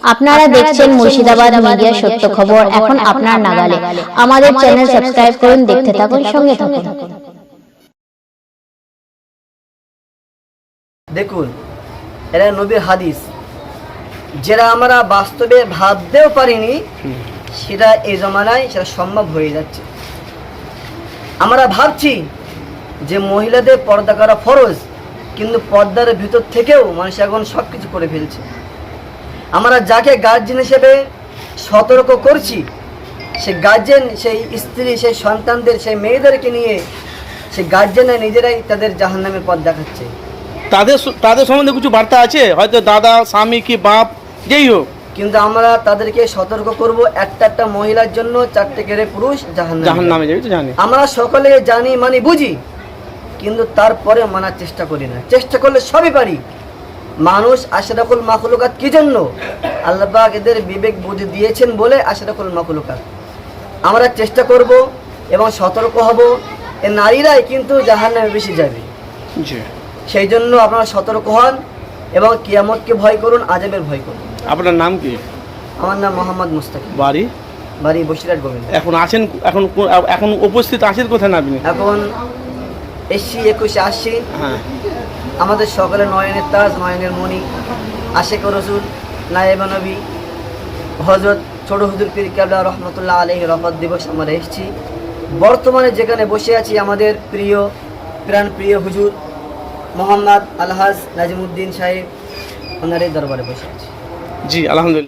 আপনারা দেখছেন মুর্শিদাবাদ মিডিয়া সত্য খবর। এখন আপনার নাগালে আমাদের চ্যানেল সাবস্ক্রাইব করুন দেখতে থাকুন সঙ্গে থাকুন। দেখুন এরা নবীর হাদিস। যেটা আমরা বাস্তবে ভাবতেও পারিনি সেটা এই জমানায় সেটা সম্ভব হয়ে যাচ্ছে। আমরা ভাবছি যে মহিলাদের পর্দা করা ফরজ কিন্তু পর্দার ভিতর থেকেও মানুষ এখন সব কিছু করে ফেলছে। আমরা যাকে গার্জেন হিসেবে সতর্ক করছি সে গার্জেন সেই স্ত্রী সেই সন্তানদের সেই মেয়েদেরকে নিয়ে সে গার্জেনরা নিজেরাই তাদের জাহান্নামের পথ দেখাচ্ছে। তাদের তাদের সম্বন্ধে কিছু বার্তা আছে? হয়তো দাদা স্বামী কি বাপ যেই হোক। কিন্তু আমরা তাদেরকে সতর্ক করব একটা একটা মহিলার জন্য চারটে করে পুরুষ জাহান জাহান নামে যাবি তো জানি। আমরা সকলে জানি মানি বুঝি। কিন্তু তারপরে মানার চেষ্টা করি না। চেষ্টা করলে সবই পারি। মানুষ আশরাফুল মাখলুকাত কি জন্য? আল্লাহবাক এদের বিবেক বুদ্ধি দিয়েছেন বলে আশরাফুল মাখলুকাত। আমরা চেষ্টা করব এবং সতর্ক হব। এ নারীরাই কিন্তু জাহান্নামে বেশি যাবে। সেই জন্য আপনারা সতর্ক হন এবং কিয়ামতকে ভয় করুন আজবের ভয় করুন। আপনার নাম কি? আমার নাম মোহাম্মদ মুস্তাকিম। বাড়ি? বাড়ি বসিরহাট গোবিন্দ। এখন আছেন এখন এখন উপস্থিত আছেন কোথায় না আপনি এখন এসছি একুশে আসছি হ্যাঁ। আমাদের সকলে নয়নের তাজ, নয়নের মণি, আশেক রসুল নায়েবানবী হজরত ছোট হুজুর পীর কাবলা রহমতুল্লাহ আলহ রহমত দিবস আমরা এসেছি। বর্তমানে যেখানে বসে আছি আমাদের প্রিয় প্রাণ প্রিয় হুজুর মোহাম্মদ আলহাজ নাজিমুদ্দিন সাহেব, ওনার দরবারে বসে আছি। জি, আলহামদুলিল্লাহ।